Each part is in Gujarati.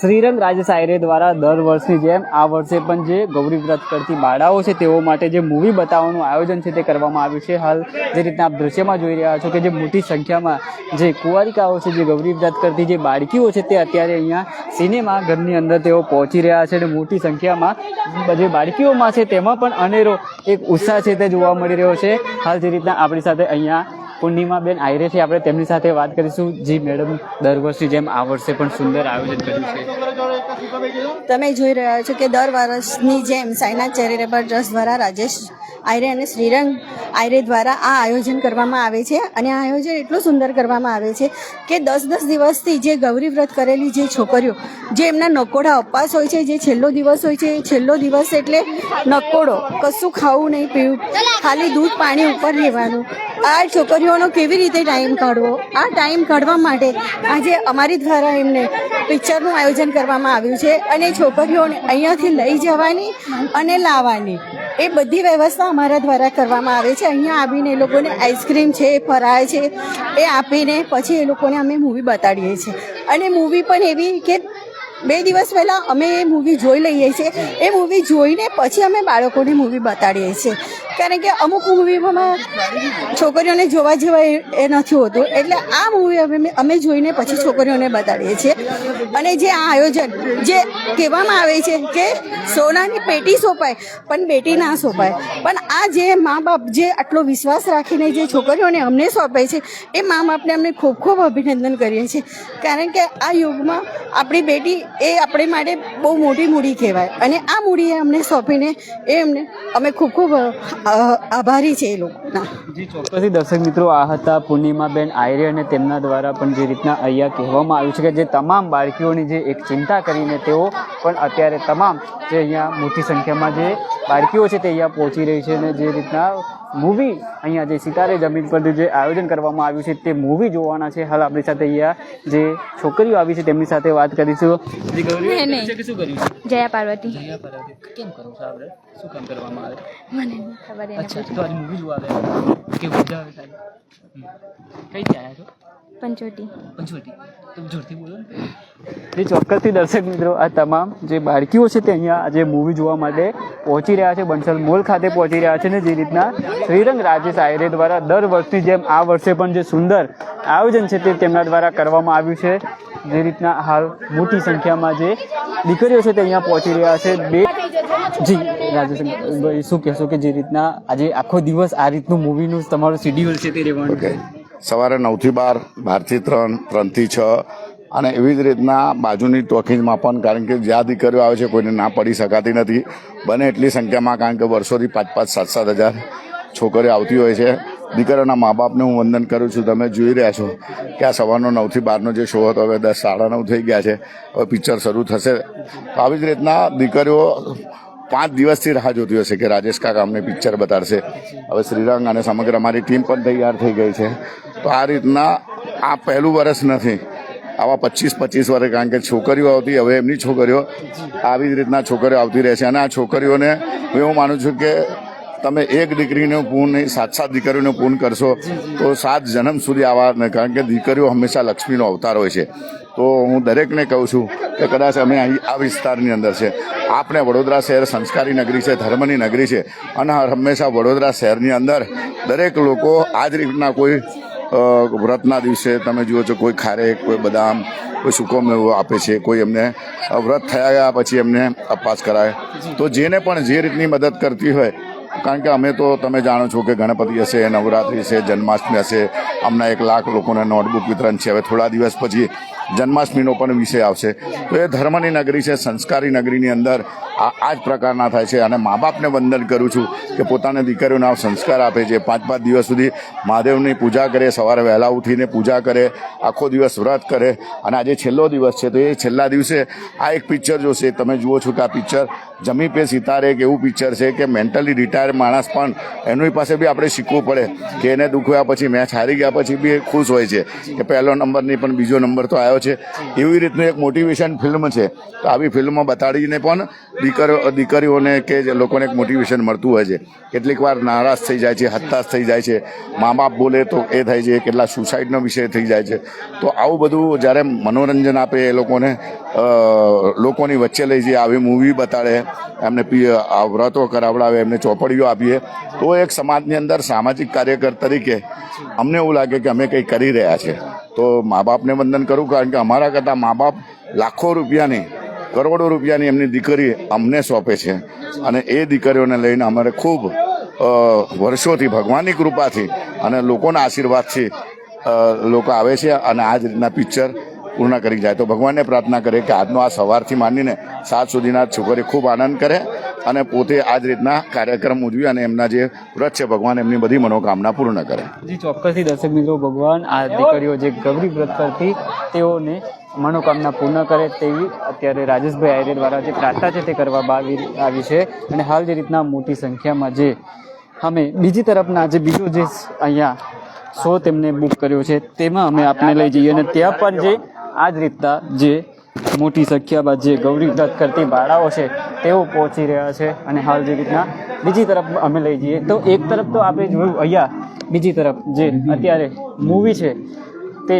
શ્રીરંગ રાજ સાયરે દ્વારા દર વર્ષની જેમ આ વર્ષે પણ જે ગૌરી વ્રત કરતી બાળાઓ છે, તેઓ માટે જે મૂવી બતાવવાનું આયોજન છે, તે કરવામાં આવ્યું છે. હાલ જે રીતના આપ દ્રશ્યમાં જોઈ રહ્યા છો કે જે મોટી સંખ્યામાં જે કુંવારિકાઓ છે, જે ગૌરી વ્રત કરતી જે બાળકીઓ છે, તે અત્યારે અહીંયા સિનેમા ઘરની અંદર તેઓ પહોંચી રહ્યા છે અને મોટી સંખ્યામાં જે બાળકીઓમાં છે, તેમાં પણ અનેરો એક ઉત્સાહ છે તે જોવા મળી રહ્યો છે. હાલ જે રીતના આપણી સાથે અહીંયા પૂર્ણિમાબેન આયરે છે આપણે તેમની સાથે વાત કરીશું. જી, મેડમ, દર વર્ષની જેમ આ વર્ષે પણ સુંદર આયોજન કર્યું છે. તમે જોઈ રહ્યા છો કે દર વર્ષની જેમ સાઈનાથ ચેરિટેબલ ટ્રસ્ટ દ્વારા રાજેશ આયરે અને શ્રીરંગ આયરે દ્વારા આ આયોજન કરવામાં આવે છે અને આ આયોજન એટલું સુંદર કરવામાં આવે છે કે દસ દસ દિવસથી જે ગૌરી વ્રત કરેલી જે છોકરીઓ, જે એમના નકોડા ઉપવાસ હોય છે, જે છેલ્લો દિવસ હોય છે છેલ્લો દિવસ એટલે નકોડો, કશું ખાવું નહીં, પીવું, ખાલી દૂધ પાણી ઉપર રહેવાનું. આ છોકરીઓનો કેવી રીતે ટાઈમ કાઢવો? આ ટાઈમ કાઢવા માટે આજે અમારી દ્વારા એમને પિક્ચરનું આયોજન કરવામાં આવ્યું છે અને છોકરીઓને અહીંયાથી લઈ જવાની અને લાવવાની. એ બધી વ્યવસ્થા અમારા દ્વારા કરવામાં આવે છે. અહીંયા આવીને એ લોકોને આઈસ્ક્રીમ છે ફરાય છે, એ આપીને પછી એ લોકોને અમે મૂવી બતાડીએ છીએ. અને મૂવી પણ એવી કે બે દિવસ પહેલાં અમે એ મૂવી જોઈ લઈએ છીએ. એ મૂવી જોઈને પછી અમે બાળકોને મૂવી બતાડીએ છીએ. કારણ કે અમુક મૂવીમાં છોકરીઓને જોવા જેવા એ નથી હોતું. એટલે આ મૂવી અમે જોઈને પછી છોકરીઓને બતાડીએ છીએ. અને જે આ આયોજન, જે કહેવામાં આવે છે કે સોનાની પેટી સોંપાય, પણ બેટી ના સોંપાય. પણ આ જે મા બાપ જે આટલો વિશ્વાસ રાખીને જે છોકરીઓને અમને સોંપે છે, એ મા બાપને અમને ખૂબ ખૂબ અભિનંદન કરીએ છીએ. કારણ કે આ યુગમાં આપણી બેટી એ આપણે માટે બહુ મોટી મૂડી કહેવાય. અને આ મૂડીએ અમને સોંપીને એ અમને અમે ખૂબ ખૂબ આભારી છે એ લોકોના જી ચોક્કસથી દર્શક મિત્રો આ હતા પૂર્ણિમાબેન આયરે અને તેમના દ્વારા પણ જે રીતના અહીંયા કહેવામાં આવ્યું છે કે જે તમામ બાળકીઓની જે એક ચિંતા કરીને તેઓ પણ અત્યારે તમામ જે અહીંયા મોટી સંખ્યામાં જે બાળકીઓ છે તે અહીંયા પહોંચી રહી છે અને જે રીતના મૂવી અહીંયા જે સિતારે જમીન પર જે આયોજન કરવામાં આવ્યું છે તે મૂવી જોવાના છે. હાલ આપણી સાથે અહીંયા જે છોકરીઓ આવી છે તેમની સાથે વાત કરીશું. જયા પાર્વતી. જયા પરાગે કેમ કરો છો? આપણે શું કામ કરવામાં આવે? મને નહીં અચ્છા તો આજે મૂવી જોવા ગયા. કે મજા આવે સારી કઈ થી આવ્યા છો? પંચોટી પંચવટી. તમે જોરથી બોલો ને. એ ચોક્કસથી દર્શક મિત્રો આ તમામ જે બાળકીઓ છે તે અહીંયા આજે મૂવી જોવા માટે પહોંચી રહ્યા છે બંસલ મોલ ખાતે પહોંચી રહ્યા છે ને જે રીતના શ્રીરંગ રાજેશ આયરે દ્વારા દર વર્ષની જેમ આ વર્ષે પણ જે સુંદર આયોજન છે તે તેમના દ્વારા કરવામાં આવ્યું છે. જે રીતના હાલ મોટી સંખ્યામાં જે દીકરીઓ છે તે અહીંયા પહોંચી રહ્યા છે. બે જી, રાજેશભાઈ, શું કહેશો કે જે રીતના આજે આખો દિવસ આ રીતનું મૂવીનું તમારું શિડ્યુલ છે તે રહેવાનું સવારે નવથી બાર, બારથી ત્રણ, ત્રણથી છ અને એવી જ રીતના બાજુની ટોકીજમાં પણ કારણ કે જ્યાં દીકરીઓ આવે છે કોઈને ના પડી શકાતી નથી. બને એટલી સંખ્યામાં કારણ કે વર્ષોથી પાંચ પાંચ, સાત સાત હજાર છોકરીઓ આવતી હોય છે. દીકરીઓના મા બાપને હું વંદન કરું છું. તમે જોઈ રહ્યા છો કે આ સવારનો નવથી બારનો જે શો હતો, હવે દસ, સાડા નવ થઈ ગયા છે. હવે પિક્ચર શરૂ થશે. તો આવી જ રીતના દીકરીઓ પાંચ દિવસથી રાહ જોતી હશે કે રાજેશ કાકા અમને પિક્ચર બતાડશે. હવે શ્રીરંગ અને સમગ્ર અમારી ટીમ પણ તૈયાર થઈ ગઈ છે. તો આ રીતના આ પહેલું વર્ષ નથી. આવા પચીસ પચીસ વર્ષ કારણ કે છોકરીઓ આવતી, હવે એમની છોકરીઓ આવી જ રીતના છોકરીઓ આવતી રહે છે. અને આ છોકરીઓને હું એવું માનું છું કે તમે એક દીકરીને પૂન નહીં સાત સાત દીકરીઓને પૂન કરશો તો સાત જન્મ સુધી આવા ને કારણ કે દીકરીઓ હંમેશા લક્ષ્મીનો અવતાર હોય છે. તો હું દરેકને કહું છું કે કદાચ અમે અહીં આ વિસ્તારની અંદર છે. આપણે વડોદરા શહેર સંસ્કારી નગરી છે ધર્મની નગરી છે અને હંમેશા વડોદરા શહેરની અંદર દરેક લોકો આ જ રીતના કોઈ વ્રતના દિવસે તમે જુઓ છો કોઈ ખારેક કોઈ બદામ કોઈ સૂકો મેવો આપે છે કોઈ એમને વ્રત થયા ગયા પછી એમને અપવાસ કરાવે. તો જેને પણ જે રીતની મદદ કરતી હોય કારણ કે અમે તો તમે જાણો છો કે ગણપતિ હશે, નવરાત્રિ છે જન્માષ્ટમી હશે. હમણાં એક લાખ લોકોને નોટબુક વિતરણ છે. હવે થોડા દિવસ પછી જન્માષ્ટમીનો પણ વિષય આવશે. તો એ ધર્મની નગરી છે, સંસ્કારી નગરીની અંદર આ આ જ પ્રકારના થાય છે. અને મા બાપને વંદન કરું છું કે પોતાના દીકરીઓને આવો સંસ્કાર આપે છે. પાંચ પાંચ દિવસ સુધી મહાદેવની પૂજા કરે, સવારે વહેલા ઉઠીને પૂજા કરે, આખો દિવસ વ્રત કરે. અને આજે છેલ્લો દિવસ છે. તો એ છેલ્લા દિવસે આ એક પિક્ચર જોશે. તમે જુઓ છો કે આ પિક્ચર જમી પે સિતારે એક એવું પિક્ચર છે કે મેન્ટલી રિટાયર માણસ પણ એની પાસે બી આપણે શીખવું પડે કે એને દુખવ્યા પછી, મેચ હારી ગયા પછી બી ખુશ હોય છે કે પહેલો નંબર નહીં પણ બીજો નંબર તો આવ્યો છે. એવી રીતનું એક મોટિવેશન ફિલ્મ છે. તો આવી ફિલ્મમાં બતાડીને પણ દીકરીઓ દીકરીઓને કે લોકોને એક મોટિવેશન મળતું હોય છે. કેટલીક વાર નારાજ થઈ જાય છે, હતાશ થઈ જાય છે. મા બાપ બોલે તો એ થાય છે, કેટલા સુસાઇડનો વિષય થઈ જાય છે. તો આવું બધું જ્યારે મનોરંજન આપે એ લોકોને લોકોની વચ્ચે લઈ જઈએ, આવી મૂવી બતાડે, એમને પી વ્રતો કરાવડાવે, એમને ચોપડીઓ આપીએ તો એક સમાજની અંદર સામાજિક કાર્યકર તરીકે અમને એવું લાગે કે અમે કંઈ કરી રહ્યા છે. તો મા બાપને વંદન કરું કારણ કે અમારા કરતાં મા બાપ લાખો રૂપિયાની, કરોડો રૂપિયાની એમની દીકરી અમને સોંપે છે. અને એ દીકરીઓને લઈને અમારે ખૂબ વર્ષોથી ભગવાનની કૃપાથી અને લોકોના આશીર્વાદથી લોકો આવે છે અને આ જ રીતના પિક્ચર પૂર્ણ કરી જાય. તો ભગવાનને પ્રાર્થના કરે કે આજનો આ સવારથી માંડીને સાત સુધીના છોકરી ખૂબ આનંદ કરે અને પોતે આ જ રીતના કાર્યક્રમ ઉજવી અને એમના જે વ્રત છે, ભગવાન એમની બધી મનોકામના પૂર્ણ કરે. જી, ચોક્કસથી દર્શક મિત્રો, ભગવાન આ દીકરીઓ જે ગૌરી વ્રત કરતી, તેઓને મનોકામના પૂર્ણ કરે તેવી અત્યારે રાજેશભાઈ આયરે દ્વારા જે પ્રાર્થના છે, તે કરવામાં આવી છે. અને હાલ જે રીતના મોટી સંખ્યામાં જે અમે બીજી તરફના જે બીજો જે અહીંયા શો તેમને બુક કર્યો છે, તેમાં અમે આપને લઈ જઈએ અને ત્યાં પણ જે આ જ રીતના જે મોટી સંખ્યામાં જે ગૌરી વ્રત કરતી બાળાઓ છે, તેઓ પહોંચી રહ્યા છે અને હાલ જે રીતના બીજી તરફ અમે લઈ જઈએ. તો એક તરફ તો આપણે જોયું અહીંયા, બીજી તરફ જે અત્યારે મૂવી છે, તે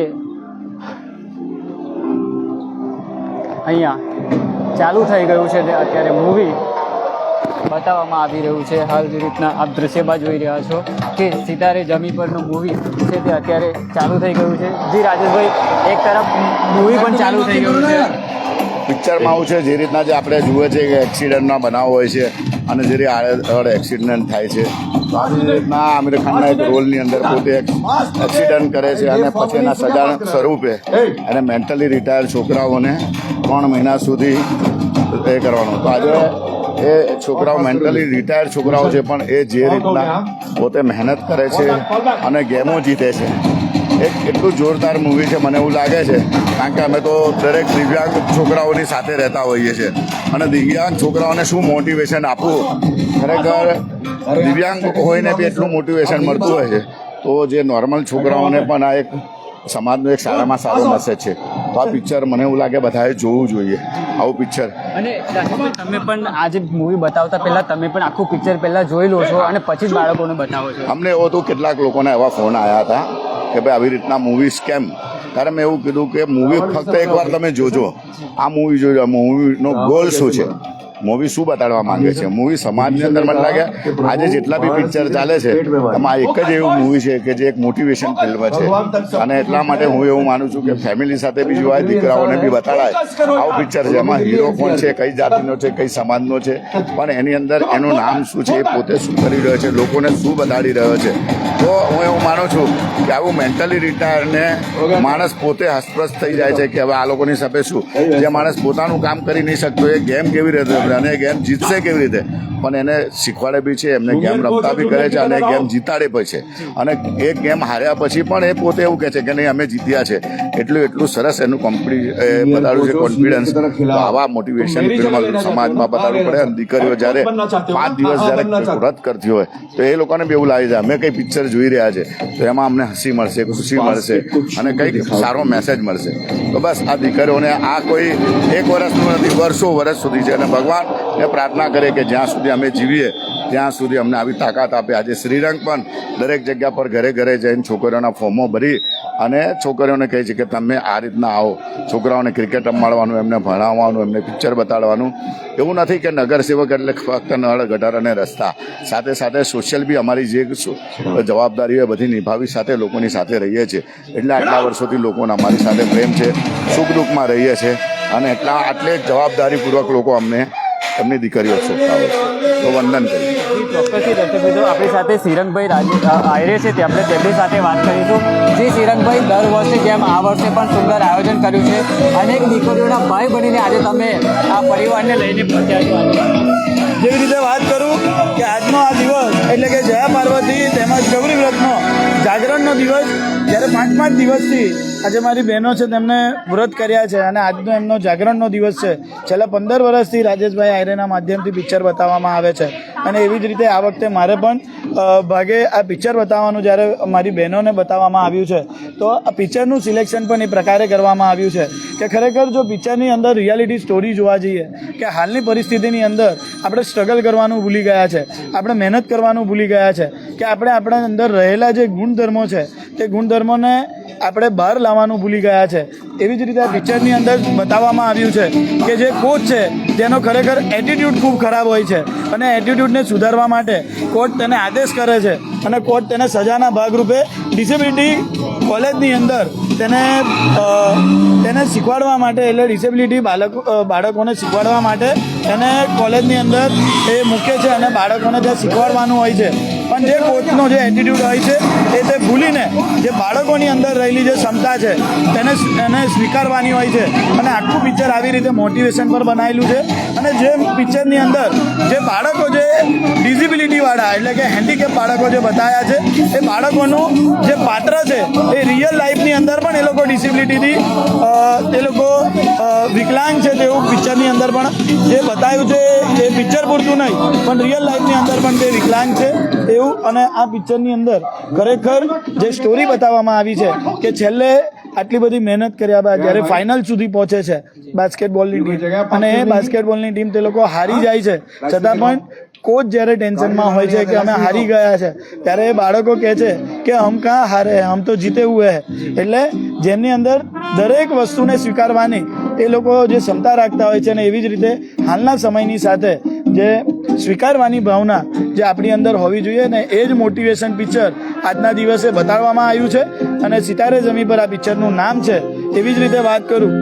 અહીંયા ચાલુ થઈ ગયું છે તે અત્યારે મૂવી બતાવવામાં આવી રહ્યું છે. હાલ જે રીતના આપ દ્રશ્યમાં જોઈ રહ્યા છો કે સિતારે જમી પરનું મૂવી છે તે અત્યારે ચાલુ થઈ ગયું છે. જી રાજેશભાઈ, એક તરફ મૂવી પણ ચાલુ થઈ ગયું છે. પિક્ચરમાં આવું છે, જે રીતના જે આપણે જુએ છે કે એક્સિડન્ટના બનાવ હોય છે અને જે આડે એક્સિડન્ટ થાય છે. આવી રીતના આમિર ખાનના એક રોલની અંદર પોતે એક્સિડન્ટ કરે છે અને પછી એના સજા સ્વરૂપે અને મેન્ટલી રિટાયર છોકરાઓને ત્રણ મહિના સુધી એ કરવાનું. તો આજે એ છોકરાઓ મેન્ટલી રિટાયર છોકરાઓ છે પણ એ જે રીતના પોતે મહેનત કરે છે અને ગેમો જીતે છે. એક એટલું જોરદાર મૂવી છે મને એવું લાગે છે કારણ કે અમે તો દરેક દિવ્યાંગ છોકરાઓની સાથે રહેતા હોઈએ છીએ. અને દિવ્યાંગ છોકરાઓને શું મોટિવેશન આપવું? ખરેખર દિવ્યાંગ હોઈને બી એટલું મોટિવેશન મળતું હોય છે. તો જે નોર્મલ છોકરાઓને પણ આ એક સમાજનો એક સારામાં સારો મેસેજ છે. તો આ પિક્ચર મને એવું લાગે બધાએ જોવું જોઈએ. આવું પિક્ચર અને તમે પણ આ જે મૂવી બતાવતા પહેલા તમે પણ આખું પિક્ચર પહેલા જોઈ લો છો અને પછી જ બાળકોને બતાવો છો. અમને એવો તો કેટલાક લોકોના એવા ફોન આવ્યા હતા કે ભાઈ આવી રીતના મૂવીઝ કેમ? ત્યારે મેં એવું કીધું કે મૂવી ફક્ત એકવાર તમે જોજો. આ મૂવી જોજો. મૂવીનો ગોલ શું છે? મૂવી શું બતાડવા માંગે છે? મૂવી સમાજની અંદર મને લાગે આજે જેટલા બી પિક્ચર ચાલે છે એમાં એક જ એવું મૂવી છે કે જે એક મોટિવેશન ફિલ્મ છે. અને એટલા માટે હું એવું માનું છું કે ફેમિલી સાથે બી જોવાય દીકરાઓને બી બતાડાય. આવું પિક્ચર છે. એમાં હીરો કોણ છે કઈ જાતિનો છે કઈ સમાજનો છે? પણ એની અંદર એનું નામ શું છે એ પોતે શું કરી રહ્યો છે લોકોને શું બતાડી રહ્યો છે? તો હું એવું માનું છું કે આવું મેન્ટલી રિટાયરને માણસ પોતે હસપ્રસ થઈ જાય છે કે હવે આ લોકોની સાથે શું? જે માણસ પોતાનું કામ કરી નહીં શકતો એ ગેમ કેવી રીતે રમે અને ગેમ જીતશે કેવી રીતે? પણ એને શીખવાડે બી છે એમને ગેમ રમતા બી કરે છે અને ગેમ જીતાડે પણ છે. અને એ ગેમ હાર્યા પછી પણ એ પોતે એવું કહે છે કે નહીં અમે જીત્યા છે. એટલું એટલું સરસ એનું કોમ્પિ બતાડ્યું છે કોન્ફિડન્સ આવા મોટિવેશન સમાજમાં બતાડવું પડે અને દીકરીઓ જ્યારે પાંચ દિવસ જ્યારે વ્રત કરતી હોય તો એ લોકોને બી એવું લાગે છે અમે કંઈ પિક્ચર જોઈ રહ્યા છે તો એમાં અમને હસી મળશે ખુશી મળશે અને કંઈક સારો મેસેજ મળશે. તો બસ આ દીકરીઓને આ કોઈ એક વર્ષનું નથી વર્ષો વર્ષ સુધી છે અને ભગવાનને પ્રાર્થના કરે કે જ્યાં સુધી અમે જીવીએ, ત્યાં સુધી અમને આવી તાકાત આપે. આજે શ્રીરંગ પણ દરેક જગ્યા પર ઘરે ઘરે જઈને છોકરીઓના ફોર્મો ભરી અને છોકરીઓને કહે છે કે તમે આ રીતના આવો. છોકરાઓને ક્રિકેટ રમાડવાનું, એમને ભણાવવાનું, એમને પિક્ચર બતાડવાનું. એવું નથી કે નગરસેવક એટલે ફક્ત નળ, ગટર અને રસ્તા. સાથે સાથે સોશિયલ બી અમારી જે જવાબદારીઓ જવાબદારી બધી નિભાવી સાથે લોકોની સાથે રહીએ છીએ. એટલે આટલા વર્ષોથી લોકોને અમારી સાથે પ્રેમ છે, સુખ દુઃખમાં રહીએ છીએ. અને એટલા આટલે જવાબદારીપૂર્વક લોકો અમને એમની દીકરીઓ છે તો વંદન કરીએ. ચોક્કસથી આપણી સાથે શ્રીરંગભાઈ રાજે આયરે છે આપણે તેમની સાથે વાત કરીશું. જે સિરંગભાઈ દર વર્ષે જેમ આ વર્ષે પણ સુંદર આયોજન કર્યું છે. અનેક દીકરીઓના ભાઈ બનીને આજે તમે આ પરિવારને લઈને. જેવી રીતે વાત કરું કે આજનો આ દિવસ એટલે કે જયા પાર્વતી તેમજ ગૌરી વ્રતનો જાગરણનો દિવસ, જ્યારે પાંચ પાંચ દિવસથી આજે મારી બહેનો છે તેમને વ્રત કર્યા છે અને આજનો એમનો જાગરણનો દિવસ છે. છેલ્લા પંદર વર્ષથી રાજેશભાઈ આયરેના માધ્યમથી પિક્ચર બતાવવામાં આવે છે. અને એવી જ રીતે આ વખતે મારે પણ ભાગે આ પિક્ચર બતાવવાનું જ્યારે મારી બહેનોને બતાવવામાં આવ્યું છે. તો આ પિક્ચરનું સિલેક્શન પણ એ પ્રકારે કરવામાં આવ્યું છે કે ખરેખર જો પિક્ચરની અંદર રિયાલિટી સ્ટોરી જોવા જઈએ, કે હાલની પરિસ્થિતિની અંદર આપણે સ્ટ્રગલ કરવાનું ભૂલી ગયા છે, આપણે મહેનત કરવાનું ભૂલી ગયા છે કે આપણે આપણા અંદર રહેલા જે ગુણધર્મો છે, તે ગુણધર્મોને આપણે બહાર લાવવાનું ભૂલી ગયા છે. એવી જ રીતે આ પિક્ચરની અંદર બતાવવામાં આવ્યું છે કે જે કોચ છે, તેનો ખરેખર એટીટ્યૂડ ખૂબ ખરાબ હોય છે અને એટીટ્યૂડને સુધારવા માટે કોચ તેને આદેશ કરે છે અને કોચ તેને સજાના ભાગરૂપે ડિસેબિલિટી કોલેજની અંદર તેને તેને શીખવાડવા માટે એટલે ડિસેબિલિટી બાળકો બાળકોને શીખવાડવા માટે તેને કોલેજની અંદર એ મૂકે છે અને બાળકોને ત્યાં શીખવાડવાનું હોય છે. પણ જે કોચનો જે એટીટ્યૂડ હોય છે, એ તે ભૂલીને જે બાળકોની અંદર રહેલી જે ક્ષમતા છે, તેને એને સ્વીકારવાની હોય છે. અને આખું પિક્ચર આવી રીતે મોટિવેશન પર બનાવેલું છે. અને જે પિક્ચરની અંદર જે બાળકો જે ડિઝિબિલિટીવાળા એટલે કે હેન્ડીકેપ બાળકો જે બતાવ્યા છે, એ બાળકોનું જે પાત્ર છે, એ રિયલ લાઈફની અંદર પણ એ લોકો ડિસેબિલિટીથી એ લોકો વિકલાંગ છે તેવું પિક્ચરની અંદર પણ જે બતાવ્યું છે, એ પિક્ચર પૂરતું નહીં, પણ રિયલ લાઈફની અંદર પણ તે વિકલાંગ છે એવું અને આ પિક્ચરની અંદર ખરેખર જે સ્ટોરી બતાવવામાં આવી છે કે છેલ્લે આટલી બધી મહેનત કર્યા બાદ જ્યારે ફાઇનલ સુધી પહોંચે છે બાસ્કેટબોલની ટીમ. અને એ બાસ્કેટબોલની ટીમ તે લોકો હારી જાય છે. છતાં પણ કોચ જ્યારે ટેન્શનમાં હોય છે કે અમે હારી ગયા છે ત્યારે એ બાળકો કહે છે કે હમ કાં હારે હમ તો જીતે હુએ હે. એટલે જેમની અંદર દરેક વસ્તુને સ્વીકારવાની એ લોકો જે ક્ષમતા રાખતા હોય છે અને એવી જ રીતે હાલના સમયની સાથે જે સ્વીકારવાની ભાવના જે આપણી અંદર હોવી જોઈએ ને એ જ મોટિવેશન પિક્ચર આજના દિવસે બતાડવામાં આવ્યું છે. અને સિતારે જમી પર આ પિક્ચરનું નામ છે એવી જ રીતે વાત કરું.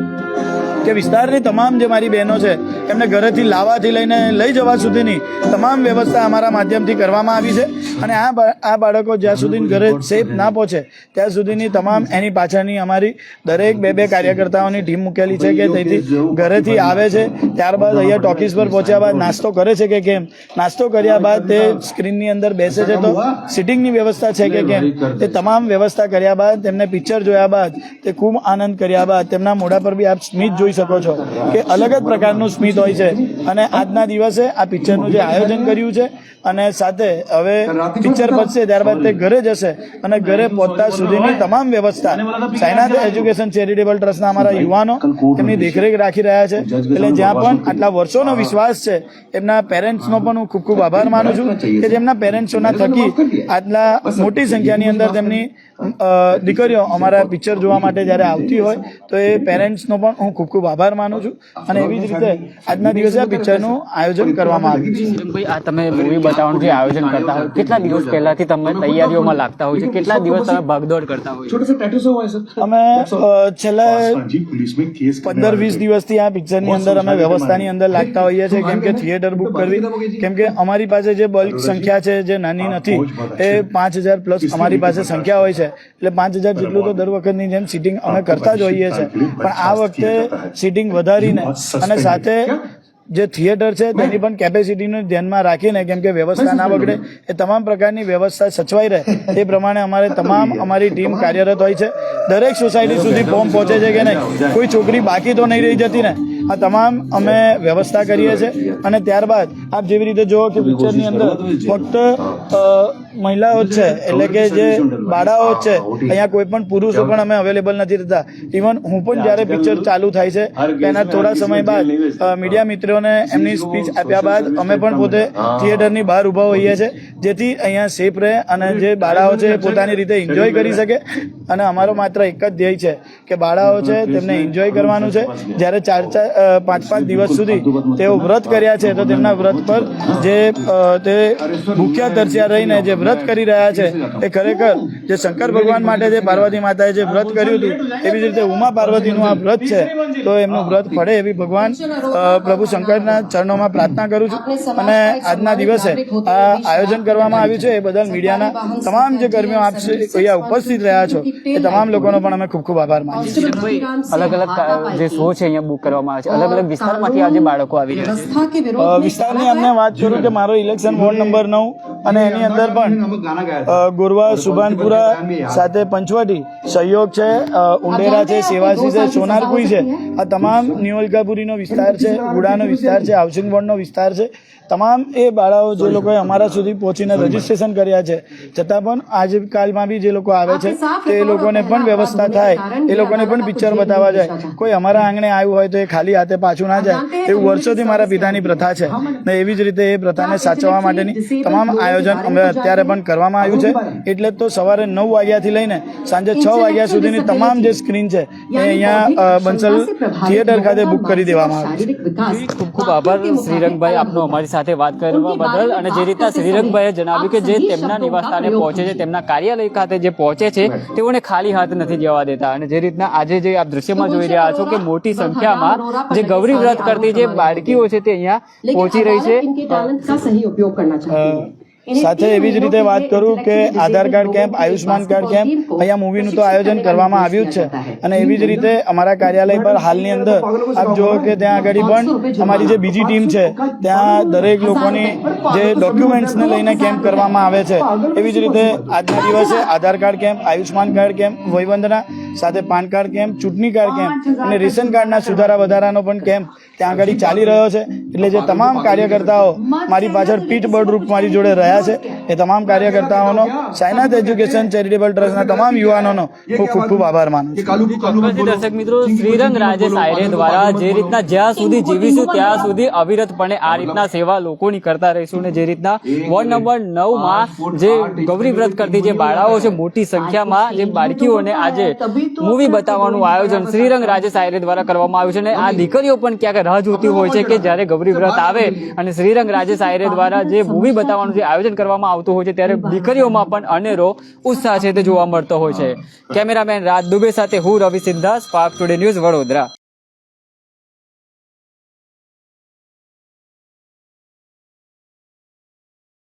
કે વિસ્તારની તમામ જે મારી બહેનો છે એમને ઘરેથી લાવવાથી લઈને લઈ જવા સુધીની તમામ વ્યવસ્થા અમારા માધ્યમથી કરવામાં આવી છે. અને આ આ બાળકો જ્યાં સુધી ઘરે સેફ ના પહોંચે ત્યાં સુધીની તમામ એની પાછળની અમારી દરેક બે બે કાર્યકર્તાઓની ટીમ મૂકેલી છે કે તેથી ઘરેથી આવે છે. ત્યારબાદ અહીંયા ટોકીસ પર પહોંચ્યા બાદ નાસ્તો કરે છે કે કેમ? નાસ્તો કર્યા બાદ તે સ્ક્રીનની અંદર બેસે છે તો સિટિંગની વ્યવસ્થા છે કે કેમ? તે તમામ વ્યવસ્થા કર્યા બાદ તેમને પિક્ચર જોયા બાદ તે ખૂબ આનંદ કર્યા બાદ તેમના મોઢા પર બી આપ સ્મિત જોઈ શકો છો કે અલગ જ પ્રકારનું સ્મિત હોય છે. અને આજના દિવસે આ પિક્ચરનું જે આયોજન કર્યું છે અને સાથે હવે પિક્ચર પતશે ત્યારબાદ તે ઘરે જશે અને ઘરે પહોંચતા સુધીની તમામ વ્યવસ્થા. સાયનાથ એજ્યુકેશન ચેરિટેબલ ટ્રસ્ટના અમારા યુવાનો તેમની દેખરેખ રાખી રહ્યા છે. એટલે જ્યાં પણ આટલા વર્ષોનો વિશ્વાસ છે એમના પેરેન્ટ્સનો પણ હું ખૂબ ખૂબ આભાર માનું છું કે જેમના પેરેન્ટ્સોના થકી આટલા મોટી સંખ્યાની અંદર તેમની દીકરીઓ અમારા પિક્ચર જોવા માટે જ્યારે આવતી હોય તો એ પેરેન્ટ્સનો પણ હું ખૂબ ખૂબ આભાર માનું છું. અને એવી જ રીતે આજના દિવસે આ પિક્ચરનું આયોજન કરવામાં આવ્યું છે. આ તમે મૂવી વાતાવરણ જે આયોજન કરતા હોય કેટલા દિવસ પહેલાથી તમે તૈયારીઓમાં લાગતા હોય છે? કેટલા દિવસ તમે ભાગદોડ કરતા હોય છે? અમે છેલ્લા પંદર વીસ દિવસથી આ પિક્ચરની અંદર અમે વ્યવસ્થાની અંદર લાગતા હોઈએ છીએ કેમ કે થિયેટર બુક કરવી કેમ કે અમારી પાસે જે બલ્ક સંખ્યા છે જે નાની નથી એ પાંચ હજાર પ્લસ અમારી પાસે સંખ્યા હોય છે. એટલે પાંચ હજાર જેટલું તો દર વખતની જેમ સીટિંગ અમે કરતા જ હોઈએ છીએ. પણ આ વખતે સીટિંગ વધારીને અને સાથે જે થિયેટર છે તેની પણ કેપેસિટીને ધ્યાનમાં રાખીને કેમ કે વ્યવસ્થા ના બગડે એ તમામ પ્રકારની વ્યવસ્થા સચવાઈ રહે. તે પ્રમાણે અમારે તમામ અમારી ટીમ કાર્યરત હોય છે. દરેક સોસાયટી સુધી ફોર્મ પહોંચે છે કે નહીં? કોઈ છોકરી બાકી તો નહીં રહી જતી ને? આ તમામ અમે વ્યવસ્થા કરીએ છીએ અને ત્યારબાદ આપ જેવી રીતે જુઓ કે પિક્ચરની અંદર ફક્ત મહિલાઓ જ છે. એટલે કે જે બાળાઓ જ છે, અહીંયા કોઈ પણ પુરુષો પણ અમે અવેલેબલ નથી રહેતા. ઇવન હું પણ જ્યારે પિક્ચર ચાલુ થાય છે, તેના થોડા સમય બાદ મીડિયા મિત્રોને એમની સ્પીચ આપ્યા બાદ અમે પણ પોતે થિયેટરની બહાર ઊભા હોઈએ છીએ, જેથી અહીંયા સેફ રહે અને જે બાળાઓ છે એ પોતાની રીતે એન્જોય કરી શકે. અને અમારો માત્ર એક જ ધ્યેય છે કે બાળાઓ છે તેમને એન્જોય કરવાનું છે. જ્યારે ચાર ચાર પાંચ પાંચ દિવસ સુધી તેઓ વ્રત કર્યા છે, તો તેમના વ્રત પર જે તે ભૂખ્યા તરસ્યા રહીને જે વ્રત કરી રહ્યા છે, એ ખરેખર જે શંકર ભગવાન માટે જે પાર્વતી માતાએ જે વ્રત કર્યું હતું એવી જ રીતે ઉમા પાર્વતીનું આ વ્રત છે, તો એમનું વ્રત ફળે એવી ભગવાન પ્રભુ શંકરના ચરણોમાં પ્રાર્થના કરું છું. અને આજના દિવસે આ આયોજન કરવામાં આવ્યું છે, એ બદલ મીડિયાના તમામ જે કર્મીઓ આપ અહીંયા ઉપસ્થિત રહ્યા છો, એ તમામ લોકોનો પણ અમે ખૂબ ખૂબ આભાર માનીએ છીએ. અલગ અલગ જે શો છે અહીંયા બુક કરવામાં આવે અલગ અલગ વિસ્તારમાંથી આજે બાળકો આવી રહ્યા છે. વિસ્તારની અમને વાત કરું કે મારો ઇલેક્શન વોર્ડ નંબર નવ અને એની અંદર પણ ગોરવા સુભાનપુરા સાથે પંચવટી સહયોગ છે ઉંડેરા છે સેવાસી છે સોનારપુરી છે. આ તમામ નિયોલકાપુરીનો વિસ્તાર છે ગુડાનો વિસ્તાર છે હાઉસિંગ બોર્ડનો વિસ્તાર છે. તમામ એ બાળાઓ જે લોકોએ અમારા સુધી પહોંચીને રજીસ્ટ્રેશન કર્યા છે. છતાં પણ આજે કાલમાં બી જે લોકો આવે છે તે લોકોને પણ વ્યવસ્થા થાય. એ લોકોને પણ પિક્ચર બતાવવા જાય. કોઈ અમારા આંગણે આવ્યું હોય તો એ ખાલી હાથે પાછું ના જાય. એવું વર્ષોથી મારા પિતાની પ્રથા છે. ને એવી જ રીતે એ પ્રથાને સાચવવા માટેની તમામ આયોજન અમે અત્યારે પણ કરવામાં આવ્યું છે. એટલે તો સવારે નવ વાગ્યાથી લઈને સાંજે છ વાગ્યા સુધીની તમામ જે સ્ક્રીન છે એ અહીંયા બંસલ થિયેટર ખાતે બુક કરી દેવામાં આવી છે. ખૂબ ખૂબ આભાર. શ્રીરંગભાઈ આપનો અમારી સાથે વાત કરવા બદલ અને જે રીતના શ્રીરંગભાઈએ જણાવ્યું કે જે તેમના નિવાસસ્થાને પહોંચે છે તેમના કાર્યાલય ખાતે જે પહોંચે છે તેઓને ખાલી હાથ નથી જવા દેતા. અને જે રીતના આજે જે આપ દ્રશ્યમાં જોઈ રહ્યા છો કે મોટી સંખ્યામાં જે ગૌરી વ્રત કરતી જે બાળકીઓ છે તે અહીંયા પહોંચી રહી છે. સાથે એવી જ રીતે વાત કરું કે Aadhaar card camp Ayushman card camp અહીંયા મૂવીનું તો આયોજન કરવામાં આવ્યું જ છે. અને એવી જ રીતે અમારા કાર્યાલય પર હાલની અંદર આપ જુઓ કે ત્યાં આગળ પણ અમારી જે બીજી ટીમ છે ત્યાં દરેક લોકોની જે ડોક્યુમેન્ટ્સને લઈને કેમ્પ કરવામાં આવે છે. એવી જ રીતે આજના દિવસે Aadhaar card camp Ayushman card camp વહીવંદના સાથે પાન કાર્ડ કેમ્પ ચૂંટણી કાર્ડ કેમ્પ અને રેશન કાર્ડના સુધારા વધારાનો પણ કેમ્પ ત્યાં આગળ ચાલી રહ્યો છે. એટલે જે તમામ કાર્યકર્તાઓ મારી પાછળ પીઠ બળરૂપ મારી જોડે રહ્યા છે. એ તમામ કાર્યકર્તાઓનો સાયનાથ એજ્યુકેશન ચેરિટેબલ ટ્રસ્ટના તમામ યુવાનોનો ખૂબ ખૂબ ખૂબ આભાર માનું દર્શક મિત્રો શ્રીરંગ રાજેશ આયરે દ્વારા જે રીતના જ્યાં સુધી જીવીશું ત્યાં સુધી અવિરતપણે આ રીતના સેવા લોકોની કરતા રહીશું ને જે રીતના વોર્ડ નંબર નવમાં જે ગૌરી વ્રત કરતી જે બાળાઓ છે મોટી સંખ્યામાં જે બાળકીઓને આજે મૂવી બતાવવાનું આયોજન શ્રીરંગ રાજેશ આયરે દ્વારા કરવામાં આવ્યું છે અને આ દીકરીઓ પણ ક્યાંક રાહ જોતી હોય છે કે જ્યારે ગૌરી વ્રત આવે અને શ્રીરંગ રાજેશ આયરે દ્વારા જે મૂવી બતાવવાનું જે આયોજન કરવામાં આવતું હોય છે ત્યારે દીકરીઓમાં પણ અનેરો ઉત્સાહ છે તે જોવા મળતો હોય છે. કેમેરામેન રાજ દુબે સાથે હું રવિ સિદ્ધાસ પાક ટુડે ન્યૂઝ વડોદરા.